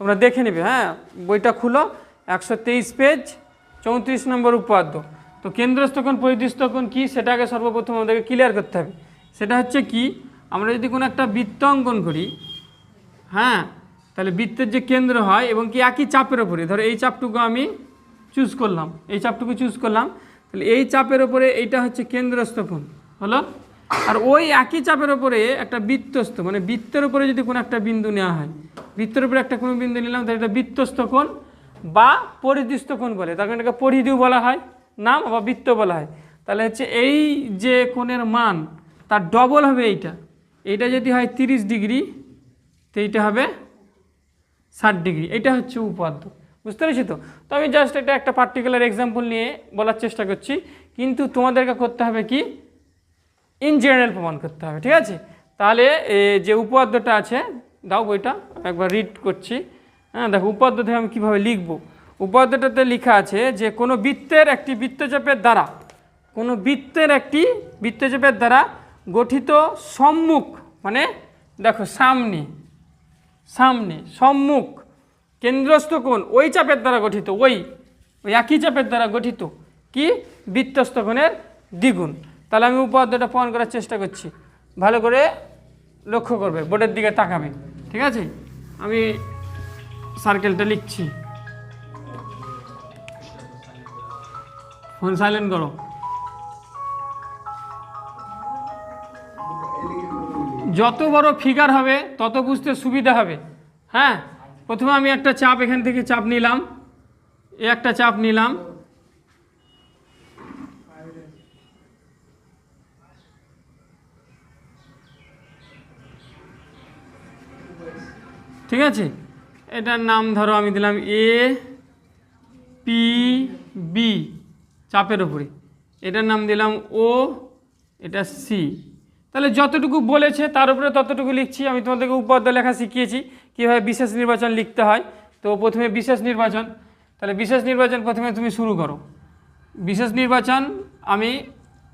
তোমরা দেখে নেবে হ্যাঁ? বইটা খুলো, একশো তেইশ পেজ চৌত্রিশ নম্বর উপাদ্য তো কেন্দ্রস্থ কোণ পরিদৃষ্ট কোণ কী? সেটাকে সর্বপ্রথম আমাদেরকে ক্লিয়ার করতে হবে। সেটা হচ্ছে কি? আমরা যদি কোনো একটা বৃত্ত অঙ্কন করি হ্যাঁ? তাহলে বৃত্তের যে কেন্দ্র হয় এবং কি একই চাপের ওপরে ধরো এই চাপটুকু আমি চুজ করলাম, এই চাপটুকু চুজ করলাম, তাহলে এই চাপের ওপরে এইটা হচ্ছে কেন্দ্রস্থ কোণ, হলো? আর ওই একই চাপের ওপরে একটা বৃত্তস্থ মানে বৃত্তের ওপরে যদি কোনো একটা বিন্দু নেওয়া হয় বৃত্তের উপরে একটা কোনো বিন্দু নিলাম, তাহলে এটা বৃত্তস্থ কোণ বা পরিদৃষ্ট কোণ বলে। তার কারণে এটাকে পরিধিও বলা হয়, নাম বা বৃত্ত বলা হয়। তাহলে হচ্ছে এই যে কোণের মান, তার ডবল হবে এইটা। এইটা যদি হয় তিরিশ ডিগ্রি, তো এইটা হবে ষাট ডিগ্রি। এটা হচ্ছে উপাদ্য বুঝতে পেরেছি তো? তো আমি জাস্ট এটা একটা পার্টিকুলার এক্সাম্পল নিয়ে বলার চেষ্টা করছি। কিন্তু তোমাদেরকে করতে হবে কি? ইন জেনারেল প্রমাণ করতে হবে, ঠিক আছে? তাহলে যে উপপাদ্যটা আছে দাও বইটা, একবার রিড করছি। হ্যাঁ দেখো উপপাদ্য থেকে আমি কীভাবে লিখব? উপপাদ্যটাতে লেখা আছে যে, কোনো বৃত্তের একটি বৃত্তচাপের দ্বারা, কোনো বৃত্তের একটি বৃত্তচাপের দ্বারা গঠিত সম্মুখ মানে দেখো, সামনে সামনে, সম্মুখ, কেন্দ্রস্থ কোণ, ওই চাপের দ্বারা গঠিত, ওই ওই একই চাপের দ্বারা গঠিত, কি? বৃত্তস্থ কোণের দ্বিগুণ। তাহলে আমি উপাদ্যটা প্রমাণ করার চেষ্টা করছি। ভালো করে লক্ষ্য করবে, বোর্ডের দিকে তাকাবে। ঠিক আছে? আমি সার্কেলটা লিখছি। ফোন সাইলেন্ট করো। যত বড় ফিগার হবে, তত বুঝতে সুবিধা হবে। হ্যাঁ? প্রথমে আমি একটা চাপ এখান থেকে চাপ নিলাম। এ একটা চাপ নিলাম। ঠিক আছে? এটার নাম ধরো, আমি দিলাম এ পি বি চাপের ওপরে এটার নাম দিলাম ও এটা সি তাহলে যতটুকু বলেছে, তার উপরে ততটুকু লিখছি। আমি তোমাদেরকে উপাদ্য লেখা শিখিয়েছি, কীভাবে বিশেষ নির্বাচন লিখতে হয়। তো প্রথমে বিশেষ নির্বাচন। তাহলে বিশেষ নির্বাচন প্রথমে তুমি শুরু করো। বিশেষ নির্বাচন আমি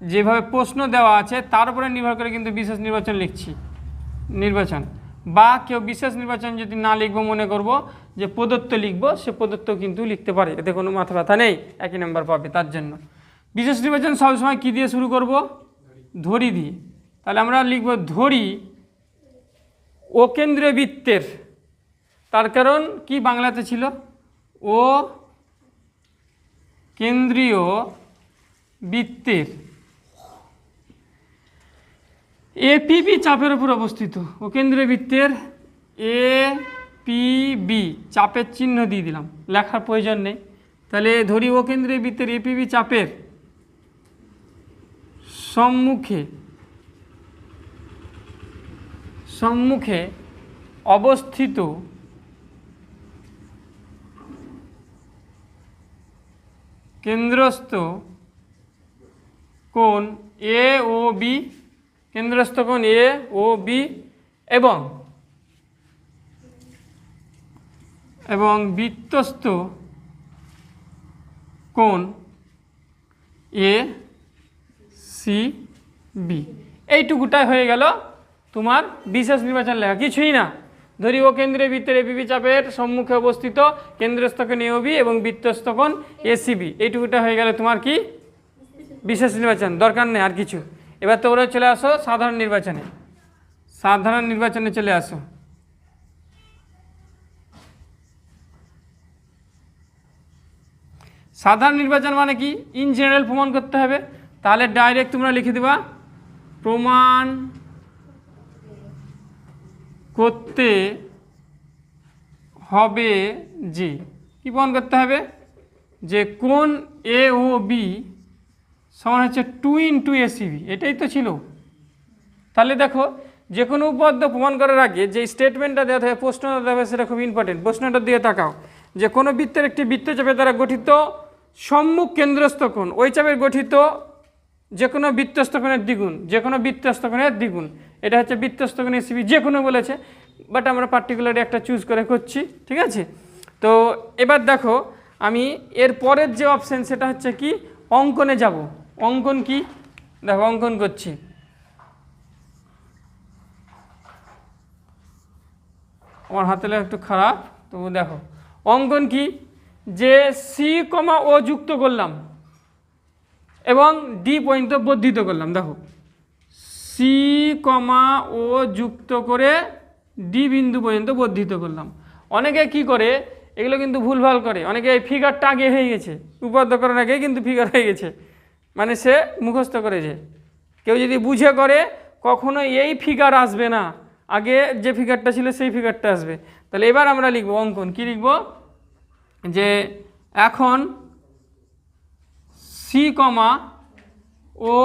যেভাবে প্রশ্ন দেওয়া আছে, তার উপরে নির্ভর করে কিন্তু বিশেষ নির্বাচন লিখছি। নির্বাচন। বা কেউ বিশেষ নির্বাচন যদি না লিখব, মনে করব যে প্রদত্ত লিখব, সে প্রদত্ত কিন্তু লিখতে পারে। এতে কোনো মাথা ব্যথা নেই, একই নাম্বার পাবে তার জন্য। বিশেষ নির্বাচন সবসময় কী দিয়ে শুরু করব? ধরি দিয়ে। তাহলে আমরা লিখব ধরি ও কেন্দ্রীয় বৃত্তের। তার কারণ কি বাংলাতে ছিল? ও কেন্দ্রীয় বৃত্তের। এপিবি চাপের উপর অবস্থিত। ও কেন্দ্রীয় বৃত্তের এ পি বি চাপের চিহ্ন দিয়ে দিলাম। লেখার প্রয়োজন নেই। তাহলে ধরি ও কেন্দ্রীয় বৃত্তের এপিবি চাপের সম্মুখে সম্মুখে অবস্থিত কেন্দ্রস্থ কোণ এ ও বি কেন্দ্রস্থ কোণ এ, ও, বি এবং এবং বৃত্তস্থ কোণ এ, সি, বি। এইটুকুটাই হয়ে গেল তোমার বিশেষ নির্বাচন লেখা। কিছুই না। ধরি ও কেন্দ্রীয় বৃত্তের এপিবি চাপের সম্মুখে অবস্থিত কেন্দ্রস্থ কোণ এওবি এবং বৃত্তস্থ কোণ এসিবি এইটুকুটা হয়ে গেল তোমার কি? বিশেষ নির্বাচন। দরকার নেই আর কিছু। এবার তোমরা চলে আসো সাধারণ নির্বাচনে। সাধারণ নির্বাচনে চলে আসো। সাধারণ নির্বাচন মানে কি? ইন জেনারেল প্রমাণ করতে হবে। তাহলে ডাইরেক্ট তোমরা লিখে দিবা, প্রমাণ করতে হবে যে, কি প্রমাণ করতে হবে? যে কোন এ ও বি সমান হচ্ছে টু ইন্টু এসিবি এটাই তো ছিল। তাহলে দেখো যে কোনো উপপাদ্য প্রমাণ করার আগে যে স্টেটমেন্টটা দেওয়া থাকে প্রশ্নটা দেওয়া সেটা খুব ইম্পর্টেন্ট প্রশ্নটা দিয়ে তাকাও। যে কোনো বৃত্তের একটি বৃত্ত বৃত্তচাপের দ্বারা গঠিত সম্মুখ কেন্দ্রস্থ কোণ, ওই চাপের গঠিত যে কোনো বৃত্তস্থ কোণের দ্বিগুণ যে কোনো বৃত্তস্থ কোণের দ্বিগুণ। এটা হচ্ছে বৃত্তস্থ কোণ এসিবি যে কোনো বলেছে বাট আমরা পার্টিকুলারলি একটা চুজ করে করছি, ঠিক আছে? তো এবার দেখো, আমি এর পরের যে অপশান সেটা হচ্ছে কি, অঙ্কনে যাব। অঙ্কন কি? দেখো, অঙ্কন করছি। আমার হাতে একটু খারাপ তো দেখো। অঙ্কন কি? যে সি কমা ও যুক্ত করলাম এবং ডি পর্যন্ত বর্ধিত করলাম, দেখো। সি কমা ও যুক্ত করে ডি বিন্দু পর্যন্ত বর্ধিত করলাম। অনেকে কি করে? এগুলো কিন্তু ভুলভাল করে। অনেকে এই ফিগারটা আগে হয়ে গেছে। উপাদ্য করার আগে কিন্তু ফিগার হয়ে গেছে। মানে সে মুখস্থ করেছে কেউ যদি বুঝে করে কখনো এই ফিগার আসবে না। আগে যে ফিগারটা ছিল সেই ফিগারটা আসবে। তাহলে এবার আমরা লিখব অঙ্কন। কি লিখব? যে এখন সি কমা ও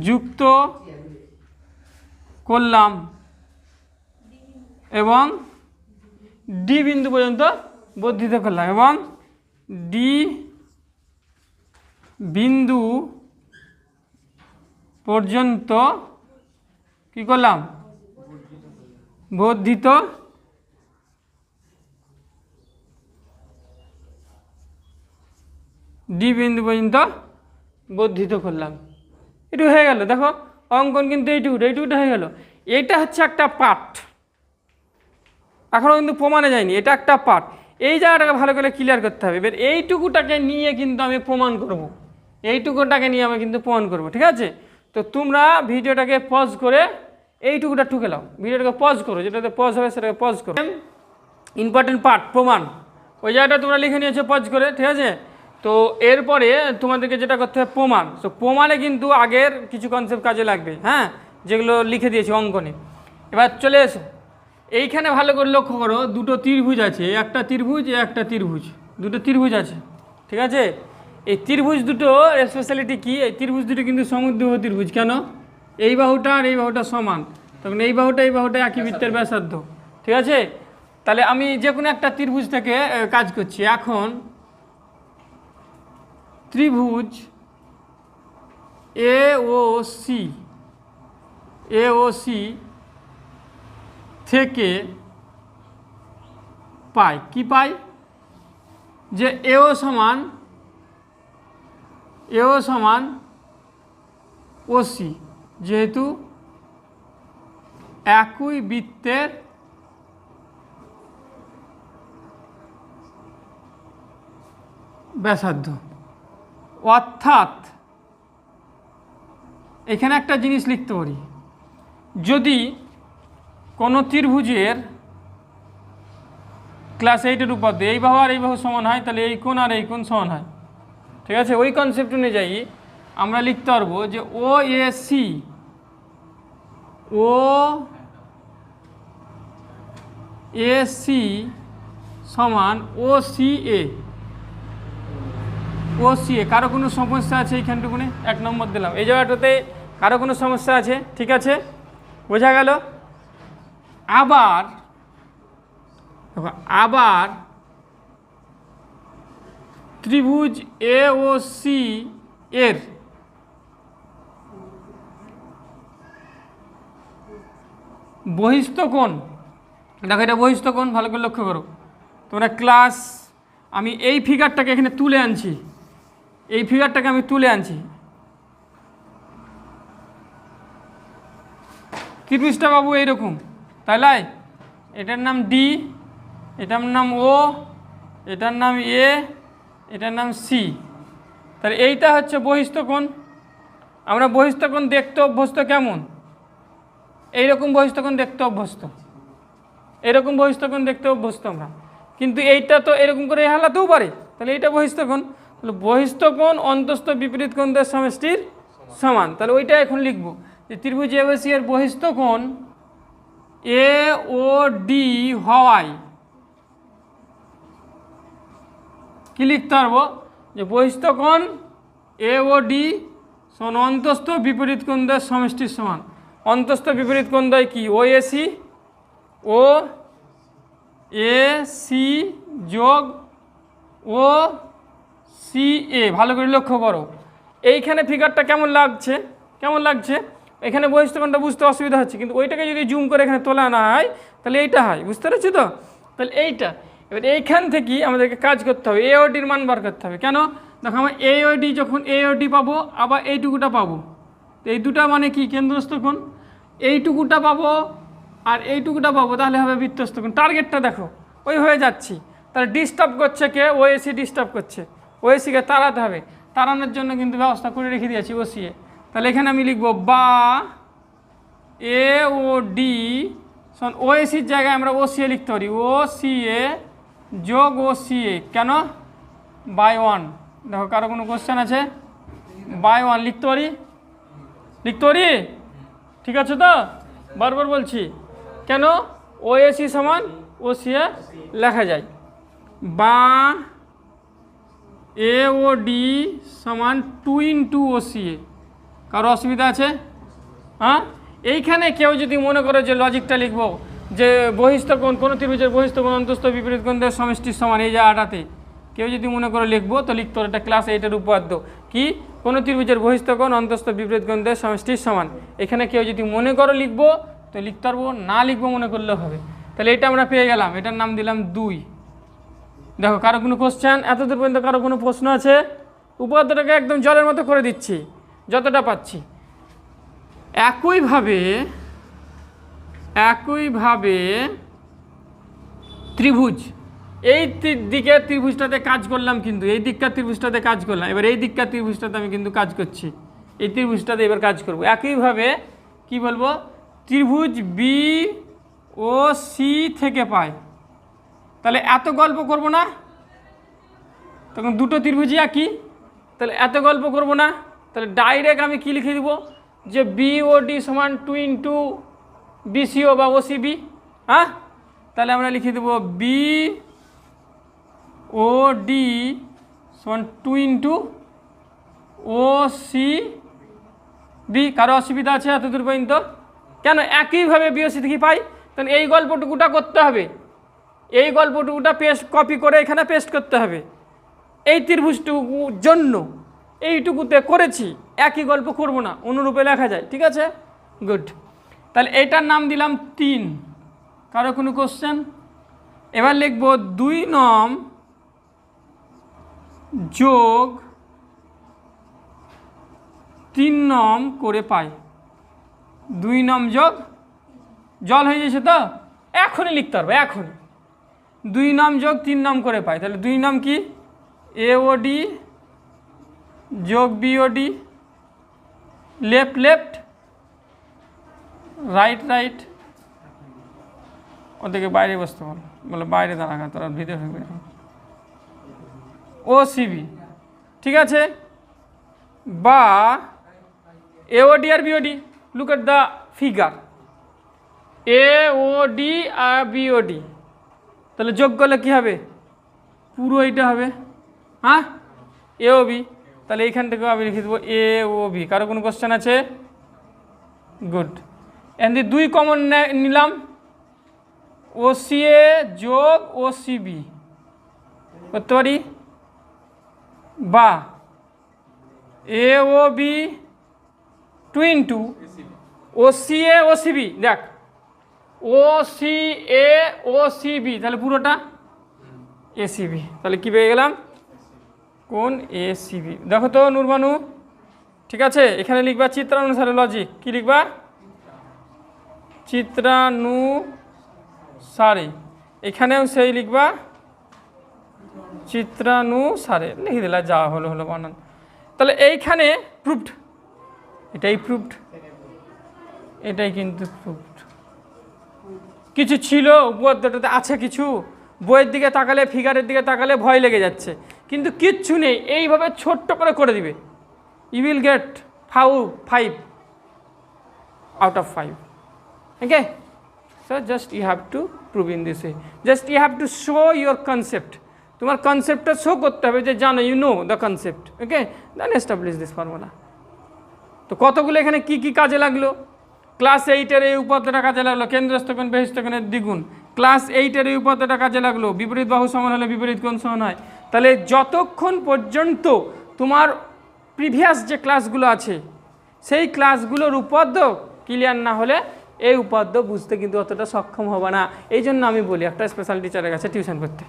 যুক্ত করলাম এবং ডি বিন্দু পর্যন্ত বর্ধিত করলাম এবং ডি বিন্দু পর্যন্ত কি করলাম? বর্ধিত ডি বিন্দু পর্যন্ত বর্ধিত করলাম। একটু হয়ে গেল। দেখো, অঙ্কন কিন্তু এইটুকুটা এইটুকুটা হয়ে গেল। এইটা হচ্ছে একটা পার্ট এখনও কিন্তু প্রমাণে যায়নি, এটা একটা পার্ট এই জায়গাটাকে ভালো করে ক্লিয়ার করতে হবে। এবার এইটুকুটাকে নিয়ে কিন্তু আমি প্রমাণ করব। এইটুকুটাকে নিয়ে আমি কিন্তু প্রমাণ করব, ঠিক আছে? তো তোমরা ভিডিওটাকে পজ করে এইটুকুটা ঠুকে নাও। ভিডিওটাকে পজ করো, যেটাতে পজ হবে সেটাকে পজ করো। ইম্পর্টেন্ট পার্ট প্রমাণ। ওই জায়গাটা তোমরা লিখে নিয়েছো পজ করে, ঠিক আছে? তো এরপরে তোমাদেরকে যেটা করতে হবে, প্রমাণ। তো প্রমাণে কিন্তু আগের কিছু কনসেপ্ট কাজে লাগবে হ্যাঁ? যেগুলো লিখে দিয়েছি অঙ্কনে। এবার চলে এসো। এইখানে ভালো করে লক্ষ্য করো, দুটো ত্রিভুজ আছে, একটা ত্রিভুজ একটা ত্রিভুজ, দুটো ত্রিভুজ আছে, ঠিক আছে? এই ত্রিভুজ দুটো স্পেশালিটি কি? এই ত্রিভুজ দুটো কিন্তু সমুদ্রহ ত্রিভুজ, কেন? এই বাহুটা আর এই বাহুটা সমান, তখন এই বাহুটা এই বাহুটা একই বৃত্তের ব্যাসার্ধ, ঠিক আছে? তাহলে আমি যে কোনো একটা ত্রিভুজ থেকে কাজ করছি। এখন ত্রিভুজ এ O C A O C পাই? কি পাই? যে এও সমান এও সমান ওসি যেহেতু একই বৃত্তের ব্যাসার্ধ। অর্থাৎ এখানে একটা জিনিস লিখতে পারি। যদি কোনো ত্রিভুজের ক্লাস এইটের উপাদ্য এই বাহু আর এই বাহু সমান হয়, তাহলে এই কোণ আর এই কোণ সমান হয়। ঠিক আছে? ওই কনসেপ্ট অনুযায়ী আমরা লিখতে পারব যে ও A C O A C সমান ও সি এ ও সি এ কারও কোনো সমস্যা আছে এইখানটুকুনে এক নম্বর দিলাম। এই জায়গাটাতে কারও কোনো সমস্যা আছে? ঠিক আছে? বোঝা গেল? আবার দেখো, আবার ত্রিভুজ এ ও সি এর বহিস্থ কোণ দেখো এটা বহিস্থ কোণ ভালো করে লক্ষ্য করো। তোমরা ক্লাস আমি এই ফিগারটাকে এখানে তুলে আনছি। এই ফিগারটাকে আমি তুলে আনছি। ত্রিভুজটা বাবু এইরকম। তাই লাই এটার নাম ডি, এটার নাম ও, এটার নাম এ, এটার নাম সি। তাহলে এইটা হচ্ছে বহিস্থ কোণ। আমরা বহিস্থ কোণ দেখতে অভ্যস্ত কেমন? এইরকম বহিস্থ কোণ দেখতে অভ্যস্ত। এরকম বহিস্থ কোণ দেখতে অভ্যস্ত আমরা। কিন্তু এইটা তো এরকম করে হালাতেও পারে। তাহলে এইটা বহিস্থ কোণ। তাহলে বহিস্থ কোণ অন্তস্থ বিপরীত কোণদের সমষ্টির সমান। তাহলে ওইটা এখন লিখব যে ত্রিভুজ এবিসি এর এ ও ডি হওয়ায়। কি লিখতে পারব? যে বহিস্থ কোণ এ ও ডি সমান অন্তস্থ বিপরীত কোণদের সমষ্টির সমান। অন্তস্থ বিপরীত কোণদ্বয় কি? ও এসি ও এ সি যোগ ও সি এ। ভালো করে লক্ষ্য করো। এইখানে ফিগারটা কেমন লাগছে? কেমন লাগছে? এখানে বহিষ্ঠকণটা বুঝতে অসুবিধা হচ্ছে, কিন্তু ওইটাকে যদি জুম করে এখানে তোলা না হয়, তাহলে এইটা হয়, বুঝতে পারছি তো? তাহলে এইটা। এবার এইখান থেকেই আমাদেরকে কাজ করতে হবে এওডির মান বার করতে হবে। কেন? দেখো আমার এওডি যখন এওডি পাবো, আবার এইটুকুটা পাবো। তো এই দুটা মানে কি? কেন্দ্রস্থ কোণ। এইটুকুটা পাবো আর এইটুকুটা পাবো, তাহলে হবে বৃত্তস্থ কোণ। টার্গেটটা দেখো, ওই হয়ে যাচ্ছি। তাহলে ডিস্টার্ব করছে কে? ওএসি ডিস্টার্ব করছে। ওএসিকে তাড়াতে হবে। তাড়ানোর জন্য কিন্তু ব্যবস্থা করে রেখে দিয়েছি ওসিএ তাহলে এখানে আমি লিখব বা, এ, ও, ডি সন ও এসির জায়গায় আমরা ও সিএ লিখতে পারি। ও সিএ যোগ ও সিএ কেন? By one. দেখো কারও কোনো কোশ্চেন আছে? বাই ওয়ান লিখতে পারি? লিখতে পারি? ঠিক আছে তো? বারবার বলছি। কেন? ও এসি সমান ও সিএ লেখা যায়। বা, এ, ও, ডি সমান টু ইন্টু ও সিএ কারও অসুবিধা আছে? হ্যাঁ? এইখানে কেউ যদি মনে করে যে লজিকটা লিখব, যে বহিস্থ কোণ, কোনো ত্রিভুজের বহিস্থ কোণ, অন্তস্থ বিপরীত কোণদের সমষ্টির সমান, এই জায়গাটাতে কেউ যদি মনে করে লিখব, তো লিখতে এটা ক্লাস এইটের উপাদ্য কি? কোনো ত্রিভুজের বহিস্থ কোণ, অন্তস্থ বিপরীত কোণদের সমষ্টির সমান। এখানে কেউ যদি মনে করো লিখব, তো লিখতে পারব, না লিখব মনে করলেও হবে। তাহলে এটা আমরা পেয়ে গেলাম, এটার নাম দিলাম দুই। দেখো, কারও কোনো কোশ্চেন এতদূর পর্যন্ত কারও কোনো প্রশ্ন আছে? উপাদ্যটাকে একদম জলের মতো করে দিচ্ছি। যতটা পাচ্ছি। একইভাবে একইভাবে ত্রিভুজ। এই দিকে ত্রিভুজটাতে কাজ করলাম কিন্তু, এই দিককার ত্রিভুজটাতে কাজ করলাম। এবার এই দিককার ত্রিভুজটাতে আমি কিন্তু কাজ করছি। এই ত্রিভুজটাতে এবার কাজ করব। একইভাবে কি বলব? ত্রিভুজ বি ও সি থেকে পায়। তাহলে এত গল্প করব না? তখন দুটো ত্রিভুজই একই। তাহলে এত গল্প করব না? তাহলে ডাইরেক্ট আমি কী লিখে দিব? যে বি ও ডি সমান টু ইন্টু বিসিও বা ওসিবি হ্যাঁ? তাহলে আমরা লিখে দেব বি ও ডি সমান two into O C B কারও অসুবিধা আছে এত দূর পর্যন্ত? কেন একইভাবে বিওসি থেকে পাই? তাহলে এই গল্পটুকুটা করতে হবে। এই গল্পটুকুটা পেস্ট কপি করে এখানে পেস্ট করতে হবে। এই ত্রিভুজটুকুর জন্য। এইটুকুতে করেছি, একই গল্প করব না, অনুরূপে লেখা যায়, ঠিক আছে? গুড তাহলে এটার নাম দিলাম তিন। কারও কোনো কোশ্চেন এবার লিখব দুই নম যোগ তিন নম করে পাই। দুই নম যোগ? জল হয়ে যাচ্ছে তো? এখনই লিখতে পারব, এখনই। দুই নাম যোগ তিন নাম করে পাই, তাহলে দুই নাম কি? এ ও ডি যোগ B O D left left right right ওদেরকে বাইরে বসতে বলো, বলে বাইরে দাঁড়াকা তোরা ভিতরে থাকবে ও সিবি ঠিক আছে? বা AOD R BOD look at the figure A O D R BOD তাহলে যোগ করলে কী হবে? পুরো এইটা হবে। হ্যাঁ? এ ও বি তাহলে এইখান থেকে আমি লিখে দেবো এ ও বি কারও কোনো কোশ্চেন আছে? গুড এন দি দুই কমন নিলাম। ও সি এ যোগ ও সি বি করতে পারি? বা। A O B two O C A O C B দেখ। O C A O C B তাহলে পুরোটা এ সি বি তাহলে কী পেয়ে গেলাম? কোন এ সি বি দেখো তো নুরবানু ঠিক আছে? এখানে লিখবা চিত্রানুসারে লজিক কি লিখবা? চিত্রানুসারে। এখানেও সেই লিখবা। চিত্রানুসারে। লিখে দিলা যা হলো হলো বানান তাহলে এইখানে প্রুফড এটাই প্রুফড এটাই কিন্তু প্রুফড কিছু ছিল উপপাদ্যটাতে? আছে কিছু? বইয়ের দিকে তাকালে, ফিগারের দিকে তাকালে ভয় লেগে যাচ্ছে। কিন্তু কিচ্ছু নেই, এইভাবে ছোট্ট করে করে দিবে। You will get ফাউ five out of five okay so just you have to prove in this just you have to show your concept তোমার কনসেপ্টটা শো করতে হবে যে, জানো you know the concept okay then establish this formula তো কতগুলো এখানে কি কি কাজে লাগল? ক্লাস এইটের এই উপাত্তটা কাজে লাগল, কেন্দ্রস্থ কোণ, বেহিস্থ কোণের দ্বিগুণ। ক্লাস এইটের এই উপাত্তটা কাজে লাগল, বিপরীত বাহু সমান হলে বিপরীত কোণ সমান হয়। তাহলে যতক্ষণ পর্যন্ত তোমার প্রিভিয়াস যে ক্লাসগুলো আছে, সেই ক্লাসগুলোর উপাদ্য ক্লিয়ার না হলে এই উপাদ্য বুঝতে কিন্তু অতটা সক্ষম হবে না। এই জন্য আমি বলি, একটা স্পেশাল টিচারের কাছে টিউশন করতে।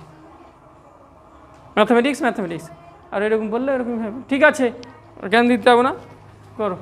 ম্যাথামেটিক্স ম্যাথামেটিক্স আর এরকম বললে এরকম ঠিক আছে, জ্ঞান দিতে হবে না। করো।